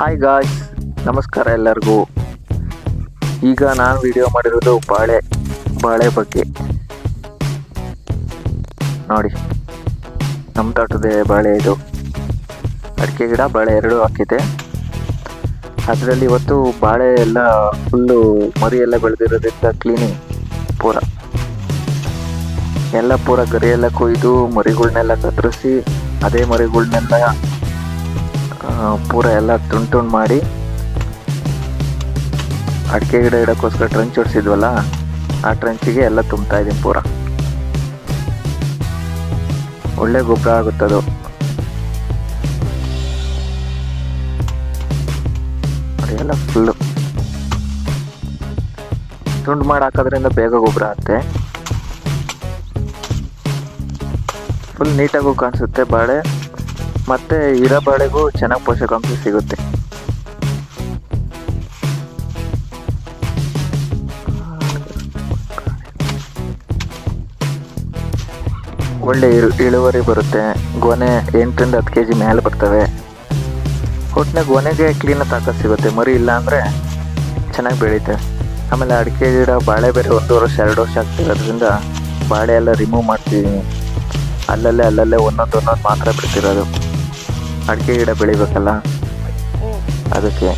Hi guys ನಮಸ್ಕಾರ ಎಲ್ಲರಿಗೂ. ಈಗ ನಾನು ವಿಡಿಯೋ ಮಾಡಿರೋದು ಬಾಳೆ ಬಾಳೆ ಬಗ್ಗೆ. ನೋಡಿ ನಮ್ಮ ತೋಟದೇ ಬಾಳೆ ಇದು. ಅಡಿಕೆ ಗಿಡ ಬಾಳೆ ಎರಡು ಹಾಕಿದೆ ಅದರಲ್ಲಿ ಇವತ್ತು ಬಾಳೆ ಎಲ್ಲ ಫುಲ್ಲು ಮರಿ ಎಲ್ಲ ಬೆಳೆದಿರೋದ್ರಿಂದ ಕ್ಲೀನಿಂಗ್ ಪೂರ. ಎಲ್ಲ ಪೂರ ಗರಿಯೆಲ್ಲ ಕೊಯ್ದು ಮರಿಗಳ್ನೆಲ್ಲ ಕತ್ತರಿಸಿ ಅದೇ ಮರಿಗಳ್ನೆಲ್ಲ ಆ, ಪೂರ ಎಲ್ಲ ತುಂಡು ತುಂಡು ಮಾಡಿ ಅಡಿಕೆ ಗಿಡ ಇಡೋಕ್ಕೋಸ್ಕರ ಟ್ರಂಚ್ ಹೊಡ್ಸಿದ್ವಲ್ಲ ಆ ಟ್ರಂಚಿಗೆ ಎಲ್ಲ ತುಂಬ್ತಾ ಇದ್ದೀನಿ ಪೂರ. ಒಳ್ಳೆ ಗೊಬ್ಬರ ಆಗುತ್ತದು ಎಲ್ಲ ಫುಲ್ಲು ತುಂಡು ಮಾಡಿ ಹಾಕೋದ್ರಿಂದ ಬೇಗ ಗೊಬ್ಬರ ಆಗುತ್ತೆ. ಫುಲ್ ನೀಟಾಗೂ ಕಾಣಿಸುತ್ತೆ ಬಾಳೆ. ಮತ್ತೆ ಇರೋ ಬಾಳೆಗೂ ಚೆನ್ನಾಗಿ ಪೋಷಕಾಂಶ ಸಿಗುತ್ತೆ. ಒಳ್ಳೆ ಇಳು- ಇಳುವರಿ ಬರುತ್ತೆ. ಗೊನೆ ಎಂಟರಿಂದ ಹತ್ತು ಕೆ ಜಿ ಮೇಲೆ ಬರ್ತವೆ. ಒಟ್ಟಿನ ಗೊನೆಗೆ ಕ್ಲೀನಾಗಿ ತಾಕತ್ ಸಿಗುತ್ತೆ. ಮರಿ ಇಲ್ಲ ಅಂದರೆ ಚೆನ್ನಾಗಿ ಬೆಳೀತೆ. ಆಮೇಲೆ ಅಡಿಕೆ ಗಿಡ, ಬಾಳೆ ಬೇರೆ ಒಂದು ವರ್ಷ, ಎರಡು ವರ್ಷ ಆಗ್ತಿರೋದ್ರಿಂದ ಬಾಳೆ ಎಲ್ಲ ರಿಮೂವ್ ಮಾಡ್ತಿದ್ದೀನಿ ಅಲ್ಲಲ್ಲೇ ಅಲ್ಲಲ್ಲೇ ಒಂದೊಂದು ಒಂದೊಂದು ಮಾತ್ರ ಬಿಡ್ತಿರೋದು. ಅಡಿಕೆ ಗಿಡ ಬೆಳಿಬೇಕಲ್ಲ? ಅದಕ್ಕೆ.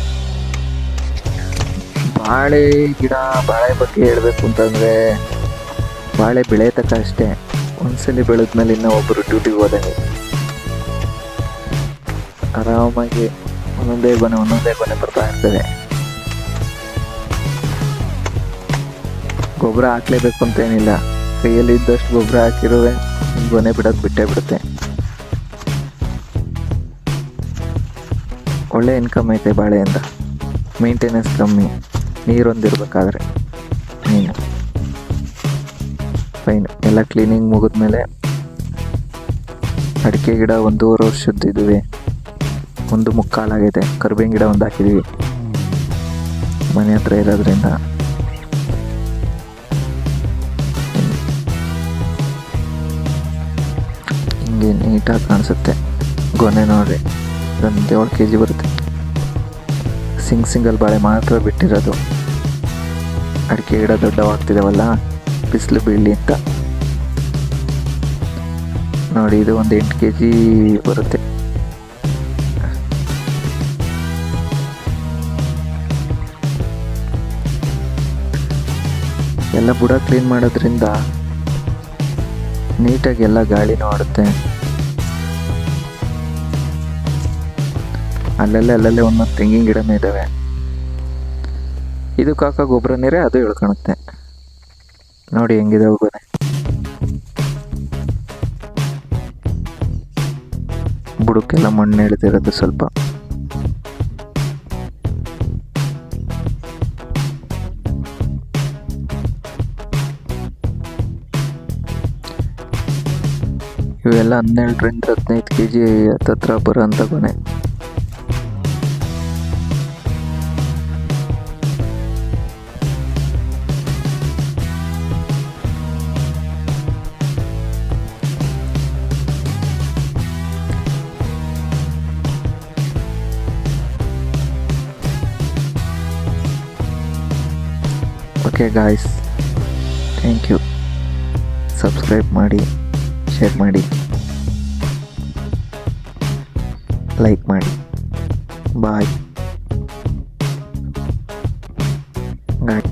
ಬಾಳೆ ಗಿಡ, ಬಾಳೆ ಬಗ್ಗೆ ಹೇಳಬೇಕು ಅಂತಂದರೆ, ಬಾಳೆ ಬೆಳೆಯತಕ್ಕ ಅಷ್ಟೇ. ಒಂದ್ಸಲಿ ಬೆಳೆದ್ಮೇಲೆ ಇನ್ನೂ ಒಬ್ಬರು ಡ್ಯೂಟಿಗೆ ಹೋದಂಗೆ. ಆರಾಮಾಗಿ ಒಂದೊಂದೇ ಬನ, ಒಂದೊಂದೇ ಬನೆ ಬರ್ತಾ ಇರ್ತದೆ. ಗೊಬ್ಬರ ಹಾಕ್ಲೇಬೇಕು ಅಂತ ಏನಿಲ್ಲ. ಕೈಯಲ್ಲಿ ಇದ್ದಷ್ಟು ಗೊಬ್ಬರ ಹಾಕಿರುವೆ ಗೊನೆ ಬಿಡೋದು ಬಿಟ್ಟೇ ಬಿಡುತ್ತೆ. ಒಳ್ಳೆ ಇನ್ಕಮ್ ಐತೆ ಬಾಳೆಯಿಂದ ಮೇಂಟೆನೆನ್ಸ್ ಕಮ್ಮಿ, ನೀರೊಂದಿರಬೇಕಾದ್ರೆ. ನೀನು ಫೈನ್ ಎಲ್ಲ ಕ್ಲೀನಿಂಗ್ ಮುಗಿದ್ಮೇಲೆ ಅಡಿಕೆ ಗಿಡ ಒಂದೂವರೆ ವರ್ಷದ್ದು ಇದ್ದೀವಿ ಒಂದು ಮುಕ್ಕಾಲಾಗಿದೆ ಕರ್ಬೇವಿನ ಗಿಡ ಒಂದು ಹಾಕಿದ್ವಿ. ಮನೆ ಹತ್ರ ಇರೋದ್ರಿಂದ. ಹಿಂಗೆ ನೀಟಾಗಿ ಕಾಣಿಸುತ್ತೆ. ಗೊನೆ ನೋಡ್ರಿ. ಒಂದು ಏಳು ಕೆ ಜಿ ಬರುತ್ತೆ. ಸಿಂಗ್ ಸಿಂಗಲ್ ಬಾಳೆ ಮಾತ್ರ ಬಿಟ್ಟಿರೋದು. ಅಡಿಕೆ ಗಿಡ ದೊಡ್ಡವಾಗ್ತಿದಾವಲ್ಲ, ಬಿಸಿಲು ಬೀಳಲಿ ಅಂತ. ನೋಡಿ, ಇದು ಒಂದು ಎಂಟು ಕೆ ಜಿ ಬರುತ್ತೆ. ಎಲ್ಲ ಬುಡ ಕ್ಲೀನ್ ಮಾಡೋದ್ರಿಂದ ನೀಟಾಗಿ ಎಲ್ಲ ಗಾಳಿನೂ ಆಡುತ್ತೆ. ಅಲ್ಲಲ್ಲೇ ಅಲ್ಲಲ್ಲೇ ಒಂದೊಂದು ತೆಂಗಿನ ಗಿಡನೂ ಇದ್ದಾವೆ ಇದು ಕಾಕ ಗೊಬ್ಬರ ನೀರೇ, ಅದು ಹೇಳ್ಕೊಳುತ್ತೆ ನೋಡಿ ಹೆಂಗಿದೆ ಹೋಗೋದೆ ಬುಡಕ್ಕೆಲ್ಲ ಮಣ್ಣು ಹೇಳ್ತಿರೋದು ಸ್ವಲ್ಪ. ಇವೆಲ್ಲ ಹನ್ನೆರಡರಿಂದ ಹದಿನೈದು ಕೆ ಜಿ ಹತ್ತತ್ರ ಅಂತ ಕೊನೆ okay guys thank you subscribe ಮಾಡಿ ಶೇರ್ ಮಾಡಿ ಲೈಕ್ ಮಾಡಿ ಬಾಯ್ ಗಾಯ್